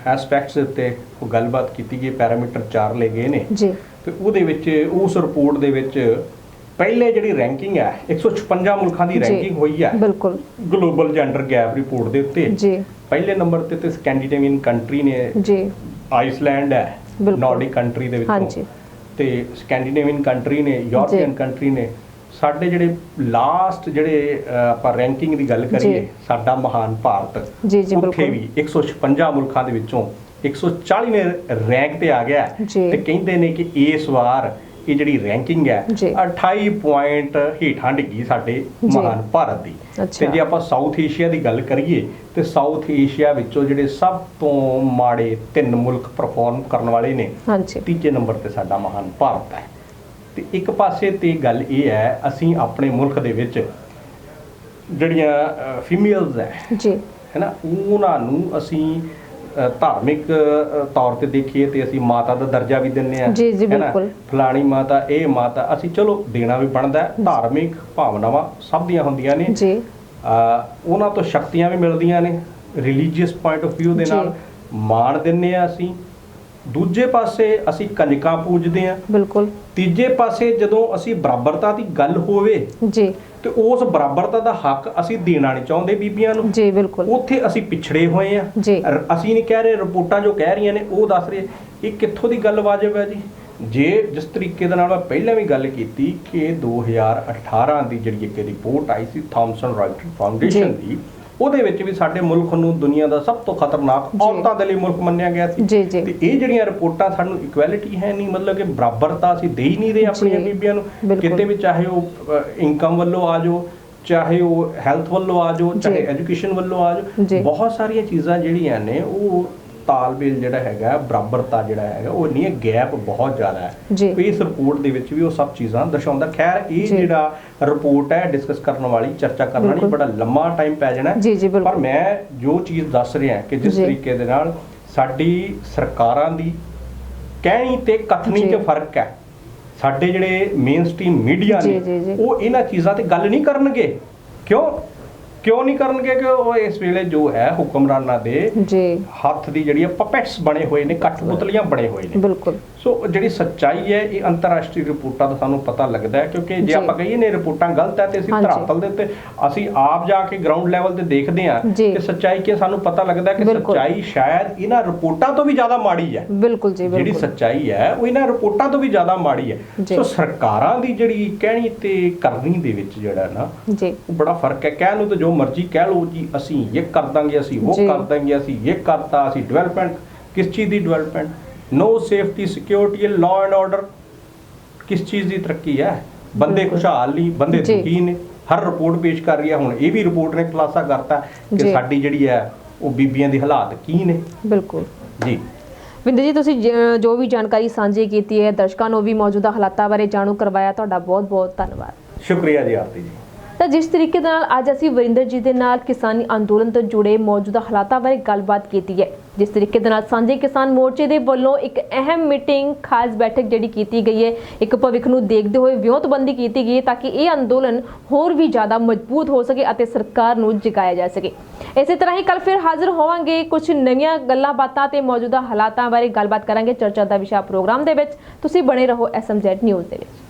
S2: ਐਸਪੈਕਟਸ ਉੱਤੇ ਉਹ ਗੱਲਬਾਤ ਕੀਤੀ ਗਈ ਪੈਰਾਮੀਟਰ ਚਾਰ ਲਏ ਗਏ ਨੇ।
S1: ਜੀ।
S2: ਤੇ ਉਹਦੇ ਵਿੱਚ ਉਸ ਰਿਪੋਰਟ ਦੇ ਵਿੱਚ ਪਹਿਲੇ ਜਿਹੜੀ ਰੈਂਕਿੰਗ ਹੈ 156 ਮੁਲਕਾਂ ਦੀ। ਰੈਂਕਿੰਗ ਹੋਈ ਹੈ
S1: ਬਿਲਕੁਲ।
S2: ਗਲੋਬਲ ਜੈਂਡਰ ਗੈਪ ਰਿਪੋਰਟ ਦੇ ਉੱਤੇ।
S1: ਜੀ।
S2: ਪਹਿਲੇ ਨੰਬਰ ਤੇ ਤੇ ਸਕੈਂਡੀਨੇਵੀਅਨ ਕੰਟਰੀ ਨੇ
S1: ਜੀ।
S2: ਆਈਸਲੈਂਡ ਹੈ। ਨਾਰਡਿਕ ਕੰਟਰੀ ਦੇ ਵਿੱਚੋਂ।
S1: ਹਾਂਜੀ।
S2: ਤੇ ਸਕੈਂਡੀਨੇਵੀਅਨ ਕੰਟਰੀ ਨੇ ਯੂਰਪੀਅਨ ਕੰਟਰੀ ਨੇ ਸਾਡੇ ਜਿਹੜੇ ਲਾਸਟ ਜਿਹੜੇ ਆਪਾਂ ਰੈਂਕਿੰਗ ਦੀ ਗੱਲ ਕਰੀਏ। ਸਾਡਾ ਮਹਾਨ ਭਾਰਤ
S1: ਜੀ, ਜੀ,
S2: ਉੱਥੇ
S1: ਬਿਲਕੁਲ।
S2: ਵੀ 156 ਮੁਲਕਾਂ ਦੇ ਵਿੱਚੋਂ 140 ਨੇ ਰੈਂਕ ਤੇ ਆ ਗਿਆ। ਤੇ ਕਹਿੰਦੇ ਨੇ ਕਿ ਇਸ ਵਾਰ ਇਹ ਜਿਹੜੀ ਰੈਂਕਿੰਗ ਹੈ
S1: ਜੀ।
S2: 28 ਪੁਆਇੰਟ ਹੇਠਾਂ ਡਿੱਗੀ ਸਾਡੇ। ਮਹਾਨ ਭਾਰਤ ਦੀ। ਤੇ ਜੇ ਆਪਾਂ ਸਾਊਥ ਏਸ਼ੀਆ ਦੀ ਗੱਲ ਕਰੀਏ ਤੇ ਸਾਊਥ ਏਸ਼ੀਆ ਵਿੱਚੋਂ ਜਿਹੜੇ ਸਭ ਤੋਂ ਮਾੜੇ ਤਿੰਨ ਮੁਲਕ ਪਰਫਾਰਮ ਕਰਨ ਵਾਲੇ ਨੇ ਤੀਜੇ ਨੰਬਰ ਤੇ ਸਾਡਾ ਮਹਾਨ ਭਾਰਤ ਹੈ ਤੇ ਇੱਕ ਪਾਸੇ ਤੇ ਗੱਲ ਇਹ ਹੈ ਅਸੀਂ ਆਪਣੇ ਮੁਲਕ ਦੇ ਵਿੱਚ ਜਿਹੜੀਆਂ ਫੀਮੇਲਸ ਹੈ
S1: ਜੀ।
S2: ਹੈਨਾ ਉਹਨਾਂ ਨੂੰ ਅਸੀਂ ਧਾਰਮਿਕ ਤੌਰ ਤੇ ਦੇਖੀਏ ਤੇ ਅਸੀਂ ਮਾਤਾ ਦਾ ਦਰਜਾ ਵੀ ਦਿੰਨੇ ਆ
S1: ਜੀ, ਜੀ, ਬਿਲਕੁਲ।
S2: ਫਲਾਣੀ ਮਾਤਾ ਇਹ ਮਾਤਾ ਅਸੀਂ ਚਲੋ ਦੇਣਾ ਵੀ ਬਣਦਾ। ਧਾਰਮਿਕ ਭਾਵਨਾਵਾਂ ਸਭ ਦੀਆਂ ਹੁੰਦੀਆਂ ਨੇ।
S1: ਜੀ।
S2: ਉਹਨਾਂ ਤੋਂ ਸ਼ਕਤੀਆਂ ਵੀ ਮਿਲਦੀਆਂ ਨੇ। ਰਿਲੀਜੀਅਸ ਪੁਆਇੰਟ ਆਫ View ਦੇ। ਨਾਲ ਮਾਣ ਦਿੰਨੇ ਆ ਅਸੀਂ। ਦੂਜੇ ਪਾਸੇ ਅਸੀਂ ਕੰਜਕਾਂ ਪੂਜਦੇ ਆ
S1: ਬਿਲਕੁਲ।
S2: ਤੀਜੇ ਪਾਸੇ ਜਦੋਂ ਅਸੀਂ ਬਰਾਬਰਤਾ ਦੀ ਗੱਲ ਹੋਵੇ
S1: ਜੀ।
S2: ਤੇ ਉਸ ਬਰਾਬਰਤਾ ਦਾ ਹੱਕ ਅਸੀਂ ਦੇਣਾ ਨਹੀਂ ਚਾਹੁੰਦੇ ਬੀਬੀਆਂ ਨੂੰ।
S1: ਜੀ ਬਿਲਕੁਲ।
S2: ਉੱਥੇ ਅਸੀਂ ਪਿਛੜੇ ਹੋਏ ਆ ਅਸੀਂ ਨਹੀਂ ਕਹਿ ਰਹੇ ਰਿਪੋਰਟਾਂ ਜੋ ਕਹਿ ਰਹੀਆਂ ਨੇ ਉਹ ਦੱਸ ਰਹੇ। ਇਹ ਕਿੱਥੋਂ ਦੀ ਗੱਲ ਵਾਜਬ ਹੈ ਜੀ? ਜੇ ਜਿਸ ਤਰੀਕੇ ਦੇ ਨਾਲ ਮੈਂ ਪਹਿਲਾਂ ਵੀ ਗੱਲ ਕੀਤੀ ਕਿ 2018 ਦੀ ਜਿਹੜੀ ਇੱਕ ਰਿਪੋਰਟ ਆਈ ਸੀ ਥਾਮਸਨ ਰਾਇਟਰ ਫਾਊਂਡੇਸ਼ਨ। ਦੀ ਉਹਦੇ ਵਿੱਚ ਵੀ ਸਾਡੇ ਮੁਲਕ ਨੂੰ ਦੁਨੀਆ ਦਾ ਸਭ ਤੋਂ ਖਤਰਨਾਕ। ਔਰਤਾਂ ਦੇ ਲਈ ਮੁਲਕ ਮੰਨਿਆ ਗਿਆ ਸੀ। ਤੇ ਇਹ ਜਿਹੜੀਆਂ ਰਿਪੋਰਟਾਂ ਸਾਨੂੰ ਇਕੁਐਲਿਟੀ ਹੈ ਨਹੀਂ ਮਤਲਬ ਕਿ ਬਰਾਬਰਤਾ ਅਸੀਂ ਦੇ ਹੀ ਨਹੀਂ ਰਹੇ ਆਪਣੀਆਂ ਬੀਬੀਆਂ ਨੂੰ। ਕਿਤੇ ਵੀ ਚਾਹੇ ਉਹ ਇਨਕਮ ਵੱਲੋਂ ਆ ਜਾਓ ਚਾਹੇ ਉਹ ਹੈਲਥ ਵੱਲੋਂ ਆ ਜਾਓ ਚਾਹੇ। ਐਜੂਕੇਸ਼ਨ ਵੱਲੋਂ ਆ। ਜਾਓ ਬਹੁਤ ਸਾਰੀਆਂ ਚੀਜ਼ਾਂ ਜਿਹੜੀਆਂ ਨੇ ਉਹ ਤਾਲਮੇਲ ਜਿਹੜਾ ਹੈਗਾ ਬਰਾਬਰਤਾ ਜਿਹੜਾ ਹੈਗਾ ਉਹ ਨਹੀਂ ਹੈ ਗੈਪ ਬਹੁਤ ਜ਼ਿਆਦਾ ਹੈ। ਇਸ ਰਿਪੋਰਟ ਦੇ ਵਿੱਚ ਵੀ ਉਹ ਸਭ ਚੀਜ਼ਾਂ ਦਰਸਾਉਂਦਾ ਖੈਰ ਇਹ। ਜਿਹੜਾ ਰਿਪੋਰਟ ਹੈ ਡਿਸਕਸ ਕਰਨ ਵਾਲੀ ਚਰਚਾ ਕਰਨ ਵਾਲੀ। ਬੜਾ ਲੰਮਾ ਟਾਈਮ ਪੈ ਜਾਣਾ। ਪਰ ਮੈਂ ਜੋ ਚੀਜ਼ ਦੱਸ ਰਿਹਾ ਕਿ ਜਿਸ। ਤਰੀਕੇ ਦੇ ਨਾਲ ਸਾਡੀ ਸਰਕਾਰਾਂ ਦੀ ਕਹਿਣੀ ਤੇ ਕਥਨੀ। 'ਚ ਫ਼ਰਕ ਹੈ ਸਾਡੇ ਜਿਹੜੇ ਮੇਨ ਸਟ੍ਰੀਮ ਮੀਡੀਆ ਨੇ। ਉਹ ਇਹਨਾਂ ਚੀਜ਼ਾਂ ਤੇ ਗੱਲ ਨਹੀਂ ਕਰਨਗੇ ਕਿਉਂ ਕਿਉਂ ਨਹੀਂ ਕਰਨਗੇ ਕਿ ਉਹ ਇਸ ਵੇਲੇ ਜੋ ਹੈ ਹੁਕਮਰਾਨਾਂ ਦੇ
S1: ਜੀ।
S2: ਹੱਥ ਦੀ ਜਿਹੜੀ ਹੈ ਪਪੈਟਸ ਬਣੇ ਹੋਏ ਨੇ ਕਠਪੁਤਲੀਆਂ ਬਣੇ ਹੋਏ ਨੇ।
S1: ਬਿਲਕੁਲ।
S2: ਸੋ ਜਿਹੜੀ ਸੱਚਾਈ ਹੈ ਇਹ ਅੰਤਰਰਾਸ਼ਟਰੀ ਰਿਪੋਰਟਾਂ ਤੋਂ ਸਾਨੂੰ ਪਤਾ ਲੱਗਦਾ ਹੈ ਕਿਉਂਕਿ ਜੇ। ਆਪਾਂ ਕਹੀਏ ਨੇ ਰਿਪੋਰਟਾਂ ਗਲਤ ਹੈ ਤੇ ਅਸੀਂ। ਧਰਾਤਲ ਦੇ ਉੱਤੇ ਅਸੀਂ ਆਪ ਜਾ ਕੇ ਗਰਾਊਂਡ ਲੈਵਲ ਤੇ ਦੇਖਦੇ ਹਾਂ। ਕਿ ਸੱਚਾਈ ਕੀ ਸਾਨੂੰ ਪਤਾ ਲੱਗਦਾ ਕਿ। ਸੱਚਾਈ ਸ਼ਾਇਦ ਇਹਨਾਂ ਰਿਪੋਰਟਾਂ ਤੋਂ ਵੀ ਜ਼ਿਆਦਾ ਮਾੜੀ ਹੈ
S1: ਬਿਲਕੁਲ ਜੀ
S2: ਜਿਹੜੀ ਸੱਚਾਈ ਹੈ ਉਹ ਇਹਨਾਂ ਰਿਪੋਰਟਾਂ ਤੋਂ ਵੀ ਜ਼ਿਆਦਾ ਮਾੜੀ ਹੈ। ਸੋ ਸਰਕਾਰਾਂ ਦੀ ਜਿਹੜੀ ਕਹਿਣੀ ਤੇ ਕਰਨੀ ਦੇ ਵਿੱਚ ਜਿਹੜਾ ਨਾ
S1: ਜੀ
S2: ਉਹ ਬੜਾ ਫ਼ਰਕ ਹੈ ਕਹਿਣ ਨੂੰ ਤਾਂ ਜੋ ਮਰਜ਼ੀ ਕਹਿ ਲਓ ਜੀ ਅਸੀਂ ਇਹ ਕਰ ਦਾਂਗੇ ਅਸੀਂ ਉਹ। ਕਰ ਦਾਂਗੇ ਅਸੀਂ ਇਹ ਕਰਤਾ ਅਸੀਂ ਡਿਵੈਲਪਮੈਂਟ ਕਿਸ ਚੀਜ਼ ਦੀ development no safety security law and order ਕਿਸ ਚੀਜ਼ ਦੀ ਤਰੱਕੀ ਹੈ? ਬੰਦੇ। ਖੁਸ਼ਹਾਲ ਨਹੀਂ ਬੰਦੇ। ਦੁਖੀ ਨੇ ਹਰ ਰਿਪੋਰਟ ਪੇਸ਼ ਕਰ ਰਹੀ ਹੈ। ਹੁਣ ਇਹ ਵੀ ਰਿਪੋਰਟ ਨੇ ਖੁਲਾਸਾ ਕਰਤਾ ਕਿ। ਸਾਡੀ ਜਿਹੜੀ ਹੈ ਉਹ ਬੀਬੀਆਂ ਦੇ ਹਾਲਾਤ ਕੀ ਨੇ।
S1: ਬਿਲਕੁਲ।
S2: ਜੀ।
S1: ਵਿੰਦਰ ਜੀ ਤੁਸੀਂ ਜੋ ਵੀ ਜਾਣਕਾਰੀ ਸਾਂਝੀ ਕੀਤੀ ਹੈ ਦਰਸ਼ਕਾਂ ਨੂੰ ਵੀ ਮੌਜੂਦਾ ਹਾਲਾਤਾਂ ਬਾਰੇ ਜਾਣੂ ਕਰਵਾਇਆ ਤੁਹਾਡਾ ਬਹੁਤ ਬਹੁਤ ਧੰਨਵਾਦ।
S2: ਸ਼ੁਕਰੀਆ ਜੀ ਆਰਤੀ ਜੀ।
S1: ਤਾਂ ਜਿਸ ਤਰੀਕੇ ਦੇ ਨਾਲ ਅੱਜ ਅਸੀਂ ਵਰਿੰਦਰ ਜੀ ਦੇ ਨਾਲ ਕਿਸਾਨੀ ਅੰਦੋਲਨ ਤੋਂ ਜੁੜੇ ਮੌਜੂਦਾ ਹਾਲਾਤਾਂ ਬਾਰੇ ਗੱਲਬਾਤ ਕੀਤੀ ਹੈ। ਜਿਸ ਤਰੀਕੇ ਦੇ ਨਾਲ ਸਾਂਝੇ ਕਿਸਾਨ ਮੋਰਚੇ ਦੇ ਵੱਲੋਂ ਇੱਕ ਅਹਿਮ ਮੀਟਿੰਗ, ਖਾਸ ਬੈਠਕ ਜਿਹੜੀ ਕੀਤੀ ਗਈ ਹੈ, ਇੱਕ ਭਵਿੱਖ ਨੂੰ ਦੇਖਦੇ ਹੋਏ ਵਿਉਂਤਬੰਦੀ ਕੀਤੀ ਗਈ ਹੈ ਤਾਂ ਕਿ ਇਹ ਅੰਦੋਲਨ ਹੋਰ ਵੀ ਜ਼ਿਆਦਾ ਮਜ਼ਬੂਤ ਹੋ ਸਕੇ ਅਤੇ ਸਰਕਾਰ ਨੂੰ ਜਗਾਇਆ ਜਾ ਸਕੇ। ਇਸੇ ਤਰ੍ਹਾਂ ਹੀ ਕੱਲ ਫਿਰ ਹਾਜ਼ਰ ਹੋਵਾਂਗੇ ਕੁਝ ਨਵੀਆਂ ਗੱਲਾਂ ਬਾਤਾਂ ਤੇ ਮੌਜੂਦਾ ਹਾਲਾਤਾਂ ਬਾਰੇ ਗੱਲਬਾਤ ਕਰਾਂਗੇ ਚਰਚਾ ਦਾ ਵਿਸ਼ਾ ਪ੍ਰੋਗਰਾਮ ਦੇ ਵਿੱਚ। ਤੁਸੀਂ ਬਣੇ ਰਹੋ ਐਸਐਮਜ਼ੈਡ ਨਿਊਜ਼ ਦੇ ਵਿੱਚ।